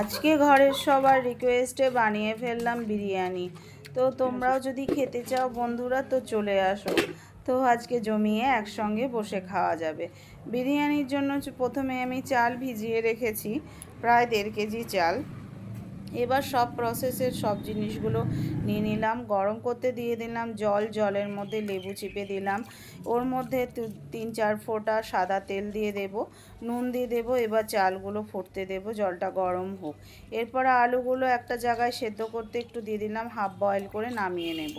আজকে ঘরের সবার রিকোয়েস্টে বানিয়ে ফেললাম বিরিয়ানি। তো তোমরাও যদি খেতে চাও বন্ধুরা, তো চলে আসো। তো আজকে জমিয়ে একসঙ্গে বসে খাওয়া যাবে। বিরিয়ানির জন্য প্রথমে আমি চাল ভিজিয়ে রেখেছি, প্রায় দেড় কেজি চাল। এবার সব প্রসেসের সব জিনিসগুলো নিয়ে নিলাম। গরম করতে দিয়ে দিলাম, জল, জলের মধ্যে লেবু চিপে দিলাম। ওর মধ্যে তিন, চার ফোঁটা সাদা তেল দিয়ে দেব, নুন দিয়ে দেব, এবার চালগুলো ফুটতে দেব, জলটা গরম হোক। এরপর আলুগুলো একটা জায়গায় সেদ্ধ করতে একটু দিয়ে দিলাম, হাফ বয়েল করে নামিয়ে নেব।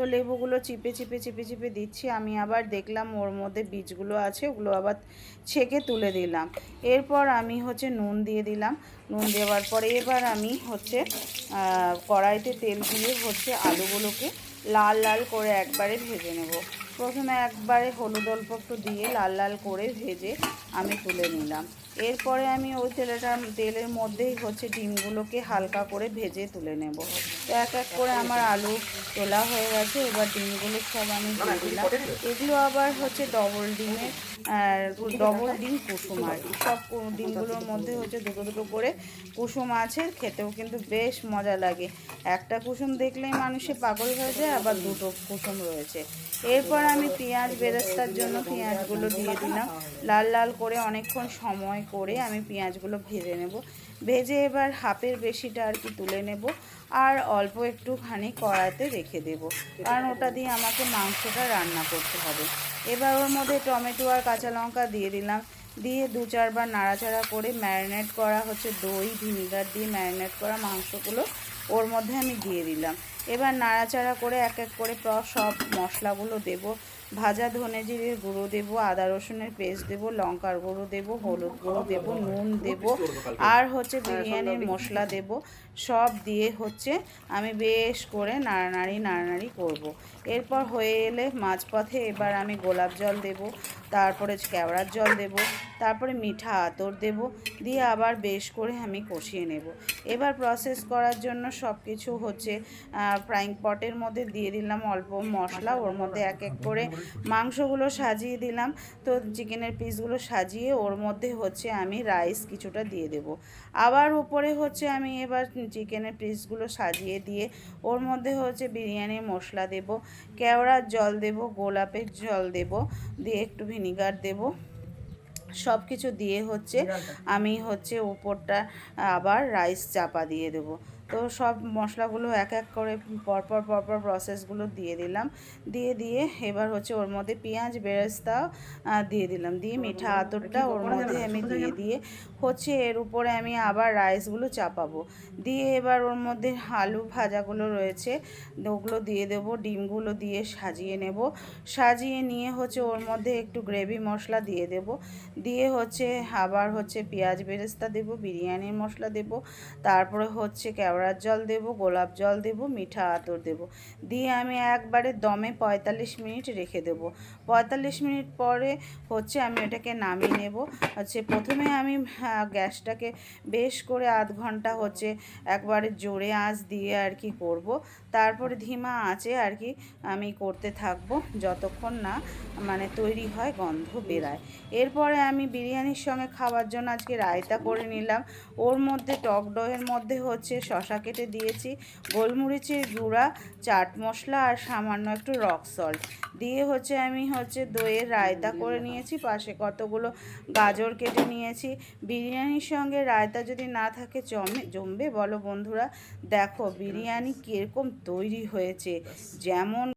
তো লেবুগুলো চিপে চিপে চিপে চিপে দিচ্ছি। আমি আবার দেখলাম ওর মধ্যে বীজগুলো আছে, ওগুলো আবার ছেঁকে তুলে দিলাম। এরপর আমি হচ্ছে নুন দিয়ে দিলাম। নুন দেওয়ার পরে এবার আমি হচ্ছে কড়াইতে তেল দিয়ে হচ্ছে আলুগুলোকে লাল লাল করে একবারে ভেজে নেব। প্রথমে একবারে হলুদ, অল্প একটু দিয়ে লাল লাল করে ভেজে আমি তুলে নিলাম। এরপরে আমি ওই তেলটা, তেলের মধ্যেই হচ্ছে ডিমগুলোকে হালকা করে ভেজে তুলে নেব। তো এক এক করে আমার আলু তোলা হয়ে গেছে। এবার ডিমগুলো সব আমি দিয়ে দিলাম। এগুলো আবার হচ্ছে ডবল ডিমের ডবল ডিম কুসুম আর সব ডিমগুলোর মধ্যে হচ্ছে দুটো দুটো করে কুসুম আছে। খেতেও কিন্তু বেশ মজা লাগে। একটা কুসুম দেখলেই মানুষে পাগল হয়ে যায়, আবার দুটো কুসুম রয়েছে। এরপর আমি পেঁয়াজ বেরেস্তার জন্য পেঁয়াজগুলো দিয়ে দিলাম। লাল লাল করে অনেকক্ষণ সময় করে আমি পেঁয়াজগুলো ভেজে নেব। ভেজে এবার হাফের বেশিটা আর কি তুলে নেব আর অল্প একটুখানি কড়াইতে রেখে দেব। কারণ ওটা দিয়ে আমাকে মাংসটা রান্না করতে হবে। এবার ওর মধ্যে টমেটো আর কাঁচা লঙ্কা দিয়ে দিলাম। দিয়ে দু চারবার নাড়াচাড়া করে ম্যারিনেট করা হচ্ছে দই, ভিনিগার দিয়ে ম্যারিনেট করা মাংসগুলো ওর মধ্যে আমি দিয়ে দিলাম। এবার নাড়াচাড়া করে এক এক করে সব মশলাগুলো দেব। ভাজা ধনে জিরের গুঁড়ো দেবো, আদা রসুনের পেস্ট দেবো, লঙ্কার গুঁড়ো দেবো, হলুদ গুঁড়ো দেবো, নুন দেবো, আর হচ্ছে বিরিয়ানির মশলা দেব, সব দিয়ে হচ্ছে আমি বেশ করে নাড়ানাড়ি নাড়ানাড়ি করব। এরপর হয়ে এলে মাঝপথে এবার আমি গোলাপ জল দেব, তারপরে কেওড়ার জল দেব, তারপরে মিঠা আতর দেব, দিয়ে আবার বেশ করে আমি কষিয়ে নেব এবার প্রসেস করার জন্য সব কিছু হচ্ছে ফ্রাইং পটের মধ্যে দিয়ে দিলাম অল্প মশলা, ওর মধ্যে এক এক করে মাংসগুলো সাজিয়ে দিলাম। তো চিকেনের পিসগুলো সাজিয়ে ওর মধ্যে হচ্ছে আমি রাইস কিছুটা দিয়ে দেব। আবার উপরে হচ্ছে আমি এবার চিকেনের পিসগুলো সাজিয়ে দিয়ে ওর মধ্যে হচ্ছে বিরিয়ানির মশলা দেব কেওড়ার জল দেব গোলাপের জল দেব দিয়ে একটু ভিনিগার দেব। সব কিছু দিয়ে হচ্ছে আমি হচ্ছে উপরটা আবার রাইস চাপা দিয়ে দেবো। তো সব মশলাগুলো এক এক করে পরপর পরপর প্রসেসগুলো দিয়ে দিলাম। দিয়ে দিয়ে এবার হচ্ছে ওর মধ্যে পেঁয়াজ বেরেস্তা দিয়ে দিলাম। দিয়ে মিঠা আতরটা ওর মধ্যে আমি দিয়ে দিয়ে হচ্ছে এর উপরে আমি আবার রাইসগুলো চাপাবো। দিয়ে এবার ওর মধ্যে আলু ভাজাগুলো রয়েছে ওগুলো দিয়ে দেব ডিমগুলো দিয়ে সাজিয়ে নেব। সাজিয়ে নিয়ে হচ্ছে ওর মধ্যে একটু গ্রেভি মশলা দিয়ে দেব। দিয়ে হচ্ছে আবার হচ্ছে পেঁয়াজ বেরেস্তা দেব বিরিয়ানির মশলা দেব। তারপরে হচ্ছে কেওড়ার জল দেব, গোলাপ জল দেব, মিঠা আতর দেব। দিয়ে আমি একবারে দমে পঁয়তাল্লিশ মিনিট রেখে দেব। পঁয়তাল্লিশ মিনিট পরে হচ্ছে আমি এটাকে নামিয়ে নেব। হচ্ছে প্রথমে আমি গ্যাসটাকে বেশ করে আধ ঘণ্টা হচ্ছে একবারে জোরে আঁচ দিয়ে আর কি করব। তারপরে ধিমা আঁচে আর কি আমি করতে থাকব যতক্ষণ না মানে তৈরি হয় গন্ধ বেরায়। এরপরে আমি বিরিয়ানির সঙ্গে খাওয়ার জন্য আজকে রায়তা করে নিলাম। ওর মধ্যে টক দইয়ের মধ্যে হচ্ছে শশা কেটে দিয়েছি, গোলমরিচের গুঁড়া, চাট মশলা আর সামান্য একটু রক সল্ট। দিয়ে হচ্ছে আমি হচ্ছে দইয়ের রায়তা করে নিয়েছি, পাশে কতগুলো গাজর কেটে নিয়েছি। বিরিয়ানির সঙ্গে রায়তা যদি না থাকে জমে, জমবে? বলো বন্ধুরা, দেখো বিরিয়ানি কীরকম তৈরি হয়েছে, যেমন